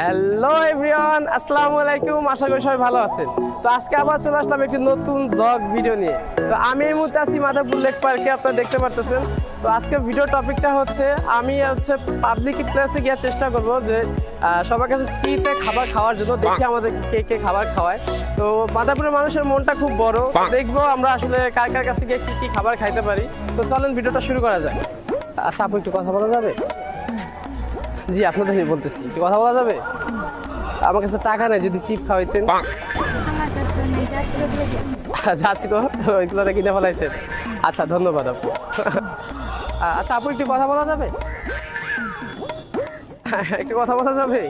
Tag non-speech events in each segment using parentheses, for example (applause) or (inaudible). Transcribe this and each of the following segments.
Hello everyone আসসালামু আলাইকুম আশা করি সবাই ভালো আছেন। তো আজকে আবার চলে আসলাম একটি নতুন ব্লগ ভিডিও নিয়ে। তো আমি এই মুহূর্তে আছি লেক পার্কে আপনারা দেখতে পারতেছেন। তো আজকে ভিডিও টপিকটা হচ্ছে আমি হচ্ছে পাবলিক প্লেসে গিয়ে চেষ্টা করব যে সবার কাছে ফ্রিতে খাবার খাওয়ার জন্য দেখি আমাদের কে কে খাবার খাওয়ায়। তো মাদাপুরের মানুষের মনটা খুব বড়। দেখব আমরা আসলে কার কার কাছে গিয়ে কি কি খাবার খাইতে পারি। তো চলেন ভিডিওটা শুরু করা যায় আচ্ছা আপু একটু কথা বলা যাবে? জি আপনাদের বলতেছি। একটু কথা বলা যাবে? আমার কাছে টাকা নেই যদি চিপ খাওয়াইতেন। নেই যা ছিল ওইগুলো কিনে ফেলাইছেন। আচ্ছা ধন্যবাদ আপু। আচ্ছা আপু একটু কথা বলা যাবে? একটু কথা বলা যাবে?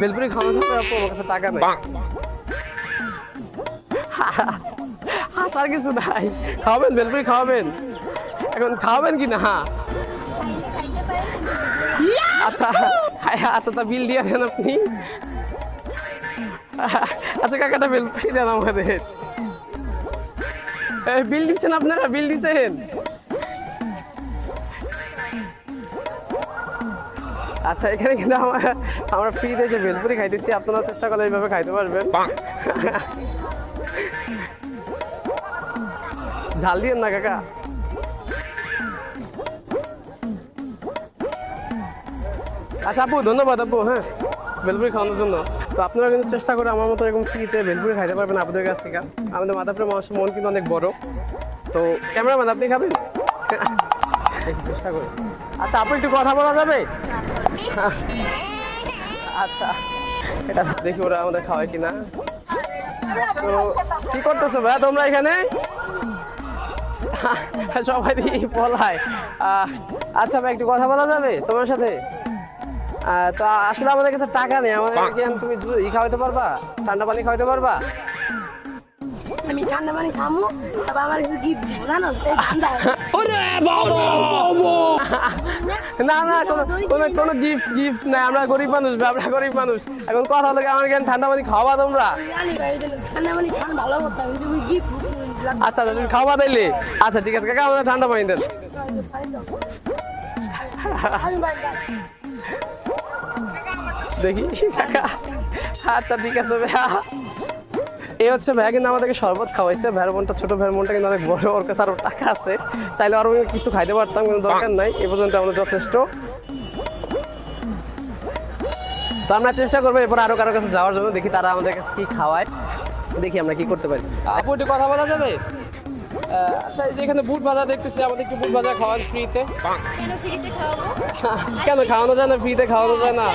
বেলপুরি খাওয়া যাবে আপু আমার কাছে টাকা নেই। হাসার কিছু নাই। খাওয়াবেন বেলপুরি খাওয়াবেন। এখন খাওয়াবেন কি না? আচ্ছা আচ্ছা তা বিল দিয়ে দেন আপনি। আচ্ছা কাকাটা বিল পাই দেন আমাদের। বিল দিচ্ছেন আপনারা? বিল দিচ্ছেন? আচ্ছা এখানে কিন্তু আমরা আমরা ফ্রিতে যে বেলপুরি খাইতেছি আপনারা চেষ্টা করলে এইভাবে খাইতে পারবেন। ঝাল দিয়েন না কাকা? আচ্ছা আপু, ধন্যবাদ আপু হ্যাঁ। বেলপুরি খাওয়ানোর জন্য। তো আপনারা কিন্তু চেষ্টা করে আমার মতো এরকম ফ্রিতে বেলপুরি খাইতে পারবেন আপনাদের কাছ থেকে। আমাদের মাদাপুরের মানুষের মন কিন্তু অনেক বড়। তো ক্যামেরাম্যান, আপনি খাবেন? চেষ্টা করি। আচ্ছা আপু, একটু কথা বলা যাবে? আচ্ছা এটা দেখি ওরা আমাদের খাওয়ায় কিনা। তো কি করতেছো ভাইয়া তোমরা এখানে? সবাই পলায় আচ্ছা ভাই, একটু কথা বলা যাবে তোমার সাথে? তো আসলে আমাদের কাছে টাকা নেই আমাদের তুমি ই খাওয়াতে পারবা? ঠান্ডা পানি খাওয়াতে পারবা? আমি ঠান্ডা পানি খামু তারপর আমার কিছু গিফট জানো? এই ঠান্ডা। না না কোনো গিফট গিফট নাই আমরা গরিব মানুষ আমরা গরিব মানুষ। এখন কথা হলো কি, আমার কেন ঠান্ডা পানি খাওয়াবা তোমরা? জানি ভাই ওই জন্য ঠান্ডা পানি খান ভালো করতাম কিন্তু গিফট আচ্ছা আচ্ছা, তুমি খাওয়া দিলে আচ্ছা ঠিক আছে কাকা আমাদের ঠান্ডা পানি দেন। দেখি। কাকা আচ্ছা ঠিক আছে, ভাইয়া। এই হচ্ছে ভাইয়া কিন্তু আমাদেরকে শরবত খাওয়াইছে। ভ্যার মনটা ছোট ভ্যার মনটা কিন্তু অনেক বড়, ওর কাছে আরও টাকা আছে। তাইলে আরও কিছু খাইতে পারতাম, কিন্তু দরকার নাই। এ পর্যন্ত আমাদের যথেষ্ট। তো আমরা চেষ্টা করব এরপর আরও কারও কাছে যাওয়ার জন্য, দেখি তারা আমাদের কাছে কী খাওয়ায়। দেখি আমরা কি করতে পারি। আপু, একটু কথা বলা যাবে? আচ্ছা এই যে এখানে বুট ভাজা দেখতেছি আমাদের একটু বুট ভাজা খাওয়ান ফ্রিতে (laughs) কেন খাওয়ানো যায় না ফ্রিতে খাওয়ানো যায় না?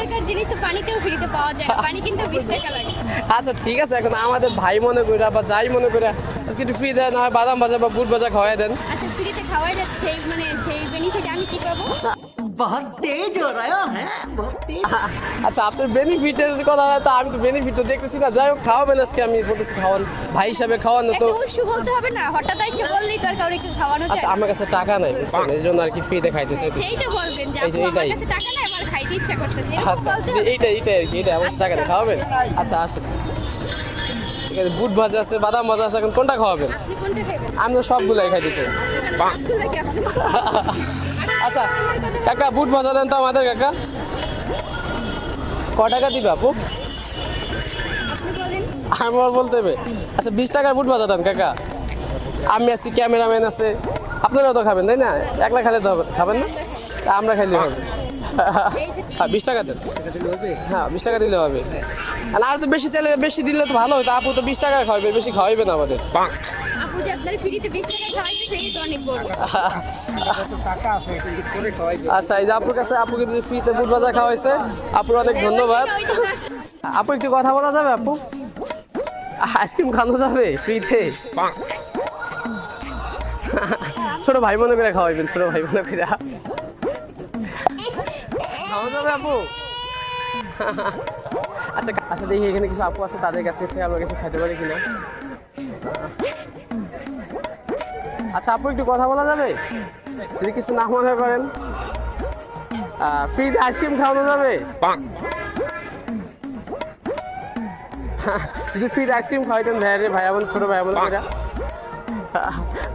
(laughs) আচ্ছা ঠিক আছে এখন আমাদের ভাই মনে করে বা যাই মনে করে আজকে একটু ফ্রিতে না হয় বাদাম ভাজা বা বুট ভাজা খাওয়াই দেন। আচ্ছা, (laughs) আচ্ছা আপনার বেনিফিটের কথা হয় তো আমি তো বেনিফিট তো দেখতেছি না। যাই হোক খাওয়াবেন আজকে আমি বলতেছি খাওয়ান ভাই হিসাবে খাওয়ানো তো বলতে হবে না হঠাৎ এসে বললেই তো আর কাউকে একটু খাওয়ানো আচ্ছা আমার কাছে টাকা নাই বুঝছেন? এই জন্য আর কি ফ্রিতে খাইতে চাইতেছি সেইটা বলবেন যে আপু আমার এইটাই। কাছে টাকা নাই আমার খাইতে ইচ্ছা করতেছে আচ্ছা আর কি আমার টাকা নেই খাওয়াবেন? আচ্ছা আসেন। বুট ভাজা আছে বাদাম ভাজা আছে এখন কোনটা খাওয়াবেন? আপনি কোনটা খাবেন আমি তো সবগুলাই খাইতে চাই সবগুলো কি আপনি আচ্ছা কাকা বুট ভাজা দেন তো আমাদের কাকা। ক টাকা দিবে আপু? আপনি আমার বলতে হবে। আচ্ছা বিশ টাকার বুট ভাজা দেন কাকা। আমি আছি ক্যামেরাম্যান আছে। আপনারাও তো খাবেন তাই না? একলা খালে তো খাবেন না? আমরা খাইলে হবে। হ্যাঁ বিশ টাকা দেন। হ্যাঁ বিশ টাকা দিলে হবে। আর আর তো বেশি চাইলে বেশি দিলে তো ভালো হতো আপু তো বিশ টাকা খাওয়াবে বেশি খাওয়াইবে না আমাদের। আপু যে আপনার ফ্রিতে বিশ টাকা খাওয়াইছে সেই তো অনেক বড়। আচ্ছা এই যে আপুর কাছে আপু কিন্তু ফ্রিতে বুট ভাজা খাওয়াইছে আপুর অনেক ধন্যবাদ। আপু একটু কথা বলা যাবে আপু? আইসক্রিম খাওয়ানো যাবে ফ্রিতে? ছোট ভাই মনে করে খাওয়াইবেন ছোট ভাই মনে করে। খাওয়া যাবে আপু। আচ্ছা আচ্ছা দেখি এখানে কিছু আপু আছে তাদের কাছে আমরা কিছু খাইতে পারি কিনা। আচ্ছা আপু একটু কথা বলা যাবে? যদি কিছু না মনে করেন। ফ্রিতে আইসক্রিম খাওয়ানো যাবে? যদি ফ্রিতে আইসক্রিম খাওয়াইতেন ভাই রে ভাই বোন ছোট ভাই বোন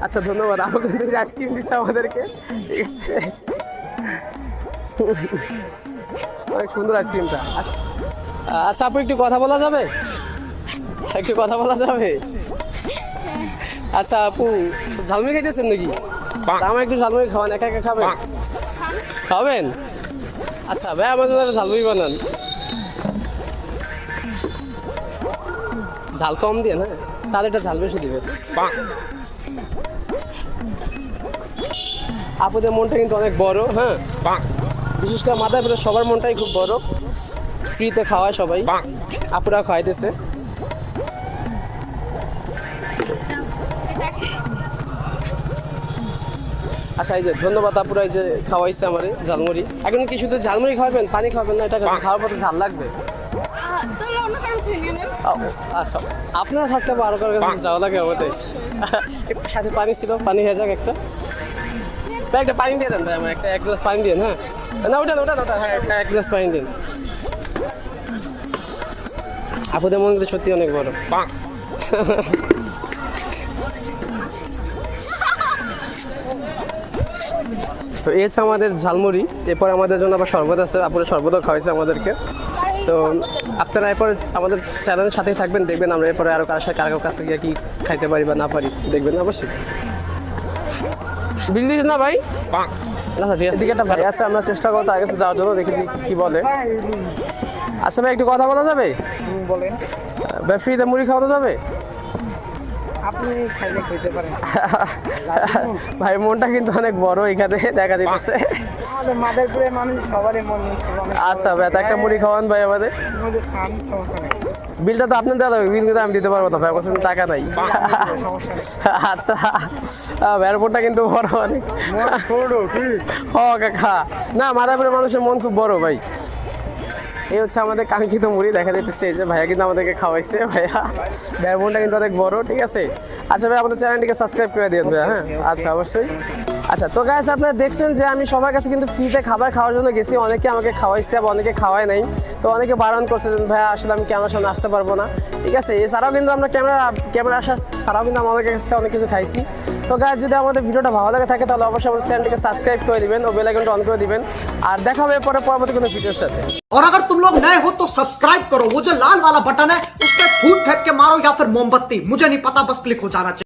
আচ্ছা ধন্যবাদ। আমাকে আইসক্রিম দিচ্ছে আমাদেরকে। ঠিক আছে। অনেক সুন্দর আইসক্রিমটা আচ্ছা আপু একটু কথা বলা যাবে? একটু কথা বলা যাবে? আচ্ছা আপু ঝালমুড়ি খাইতেছেন নাকি? আমার একটু ঝালমুড়ি খাওয়ান একা একা খাবেন? খাবেন? আচ্ছা ভাই আমার জন্য ঝালমুড়ি বানান। ঝাল কম দিয়ে না? তাহলে একটা ঝাল বেশি দিবেন। আপুদের মনটা কিন্তু অনেক বড় হ্যাঁ? বিশেষ করে মাথায় পরে সবার মনটাই খুব বড়। ফ্রিতে খাওয়ায় সবাই। আপুরা খাওয়াইতেছে আচ্ছা এই যে ধন্যবাদ আপুরা এই যে খাওয়াইছে আমারে ঝালমুড়ি। এখন কি শুধু ঝালমুড়ি খাওয়াবেন পানি খাওয়াবেন না? এটা খাওয়ার পথে ঝাল লাগবে? ও, আচ্ছা। আপনারা থাকতে আরও কারও কাছে যাওয়া লাগে আমাদের। সাথে পানি ছিল পানি হয়ে যাক একটা। ভাই একটা পানি দিয়ে দেন ভাই আমার একটা এক গ্লাস পানি দিন হ্যাঁ? না ওটা না, ওটা ওটা হ্যাঁ একটা এক গ্লাস পানি দিন। আপুদের মন কিন্তু সত্যি অনেক বড়। তো এই হচ্ছে আমাদের ঝালমুড়ি এরপর আমাদের জন্য আবার শরবত আছে আপুরে শরবতও খাওয়াইছে আমাদেরকে। তো আপনারা এরপর আমাদের চ্যানেলের সাথেই থাকবেন দেখবেন আমরা এরপরে আরও কার সাথে কারোর কাছে গিয়ে কি খাইতে পারি বা না পারি দেখবেন অবশ্যই। বিল দিস না ভাই? না স্যার ঠিক আছে। এদিকে একটা ভাই আছে আমরা চেষ্টা করব তার কাছে যাওয়ার জন্য দেখি কি- বলে। আচ্ছা ভাই একটু কথা বলা যাবে? বলেন। ভাই ফ্রিতে মুড়ি খাওয়ানো যাবে? আপনি খাইলে খেতে পারেন। (laughs) ভাই মনটা কিন্তু অনেক বড় এখানে দেখা দিতেছে আমাদের মাদারপুরের মানুষ সবারই মন আচ্ছা ভাই একটা মুড়ি খাওয়ান ভাই আমাদের। খান সমস্যা নেই। বিলটা তো আপনার দেওয়া বিল কিন্তু আমি দিতে পারব না ভাই কাছে টাকা নাই। আচ্ছা এয়ারপোর্টটা কিন্তু বড় অনেক। ও, কাকা। না মাদাপুরের মানুষের মন খুব বড়, ভাই। এই হচ্ছে আমাদের কাঙ্ক্ষিত মুড়ি, দেখা যেতেছে যে ভাইয়া কিন্তু আমাদেরকে খাওয়াইছে, ভাইয়া। ভাইয়া বোনটা কিন্তু অনেক বড়, ঠিক আছে? আচ্ছা ভাই, আমাদের চ্যানেলটিকে সাবস্ক্রাইব করে দিন ভাইয়া হ্যাঁ? আচ্ছা অবশ্যই। আচ্ছা তো গাইস আপনারা দেখছেন যে আমি সবার কাছে কিন্তু ফ্রিতে খাবার খাওয়ার জন্য গেছি অনেকে আমাকে খাওয়াইছে আবার অনেকে খাওয়ায় নাই তো অনেকে বারণ করছে যে ভাইয়া আসলে আমি ক্যামেরার সামনে আসতে পারবো না ঠিক আছে এছাড়াও কিন্তু আমরা ক্যামেরা ক্যামেরা আসার ছাড়াও কিন্তু আমাদের কাছ থেকে অনেক কিছু খাইছি তো গাইস যদি আমাদের ভিডিওটা ভালো লাগে থাকে তাহলে অবশ্যই আমাদের চ্যানেলটিকে সাবস্ক্রাইব করে দিবেন ও বেল আইকনটা অন করে দিবেন আর দেখা হবে পরে পরবর্তী কোনো ভিডিওর সাথে और अगर तुम लोग नए हो तो सब्सक्राइब करो वो जो लाल वाला बटन है उस पर फूट फेंक के मारो या फिर मोमबत्ती मुझे नहीं पता बस क्लिक हो जाना चाहिए